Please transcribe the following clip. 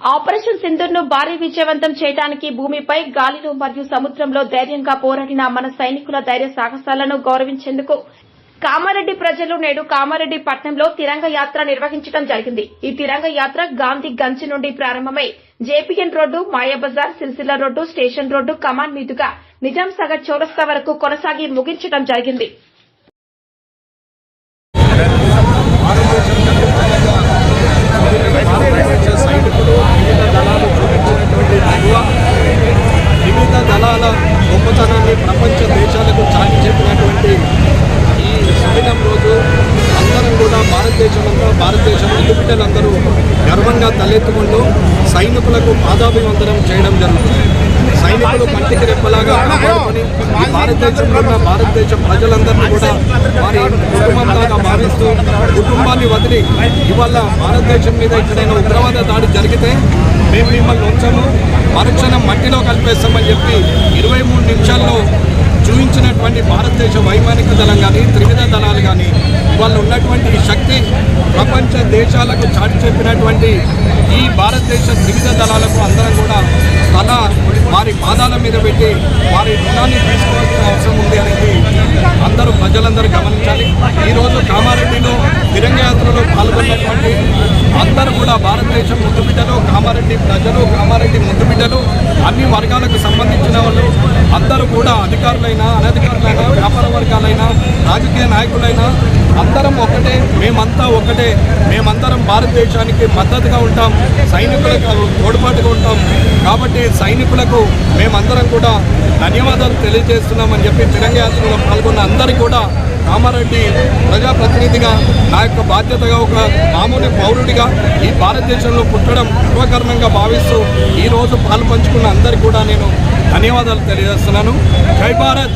Operation సింధూర్ను భారీ విజయవంతం చేయడానికి భూమిపై గాలిలో మరియు సముద్రంలో ధైర్యంగా పోరాడిన మన సైనికుల ధైర్య సాహసాలను గౌరవించేందుకు కామారెడ్డి ప్రజలు నేడు కామారెడ్డి పట్టణంలో తిరంగ యాత్ర నిర్వహించడం జరిగింది. ఈ తిరంగ యాత్ర గాంధీ గంజ్ నుండి ప్రారంభమై JPN road Mayabazar Sircilla road station road command మీదుగా నిజాంసాగర్ చౌరస్తా వరకు కొనసాగి ముగించడం జరిగింది భారతదేశ సైనికులు వివిధ దళాలు చూపించినటువంటి విలువ వివిధ దళాల గొప్పతనాన్ని ప్రపంచ దేశాలకు చాటి చెప్పినటువంటి ఈ రోజు అందరం కూడా భారతదేశం అంతా భారతదేశం బిడ్డలందరూ గర్వంగా తలెత్తుకుంటూ సైనికులకు పాదాభివందనం చేయడం జరుగుతుంది. సైనికులు కంటికి రెప్పలాగా కాపాడుకొని భారతదేశం భారతదేశంలో ఉన్న భారతదేశ ప్రజలందరినీ కూడా వారి కుటుంబంలాగా భావిస్తూ కుటుంబాన్ని వదిలి ఇవాళ భారతదేశం మీద ఎక్కడైనా ఉగ్రవాద దాడి జరిగితే మేము మిమ్మల్ని ఉంచము మరుక్షణం మట్టిలో కలిపేస్తామని చెప్పి ఇరవై మూడు నిమిషాల్లో చూపించినటువంటి భారతదేశ వైమానిక దళం కానీ త్రివిధ దళాలు కానీ వాళ్ళు ఉన్నటువంటి శక్తి ప్రపంచ దేశాలకు చాటి చెప్పినటువంటి ఈ భారతదేశ త్రివిధ దళాలకు అందరం కూడా తల వారి పాదాల మీద పెట్టి వారి రుణాన్ని తీసుకోవాల్సిన అవసరం ఉంది అనేది అందరూ ప్రజలందరూ గమనించాలి. ఈరోజు కామారెడ్డిలో తిరంగయాత్రలో పాల్గొన్నటువంటి అందరూ కూడా భారతదేశం ముద్దుబిడ్డలు కామారెడ్డి ప్రజలు కామారెడ్డి ముద్దుబిడ్డలు అన్ని వర్గాలకు సంబంధించిన వాళ్ళు అందరూ కూడా అధికారులైనా అనధికారులైనా వ్యాపార వర్గాలైనా రాజకీయ నాయకులైనా అందరం ఒకటే మేమంతా ఒకటే మేమందరం భారతదేశానికి మద్దతుగా ఉంటాం సైనికులకు తోడ్పాటుగా ఉంటాం. కాబట్టి సైనికులకు మేమందరం కూడా ధన్యవాదాలు తెలియజేస్తున్నామని చెప్పి తిరంగ యాత్రలో పాల్గొన్న అందరికీ కూడా కామారెడ్డి ప్రజాప్రతినిధిగా నా యొక్క బాధ్యతగా ఒక మామూలు పౌరుడిగా ఈ భారతదేశంలో పుట్టడం గర్వకారణంగా భావిస్తూ ఈరోజు పాలు పంచుకున్న అందరికీ కూడా నేను ధన్యవాదాలు తెలియజేస్తున్నాను. జై భారత్!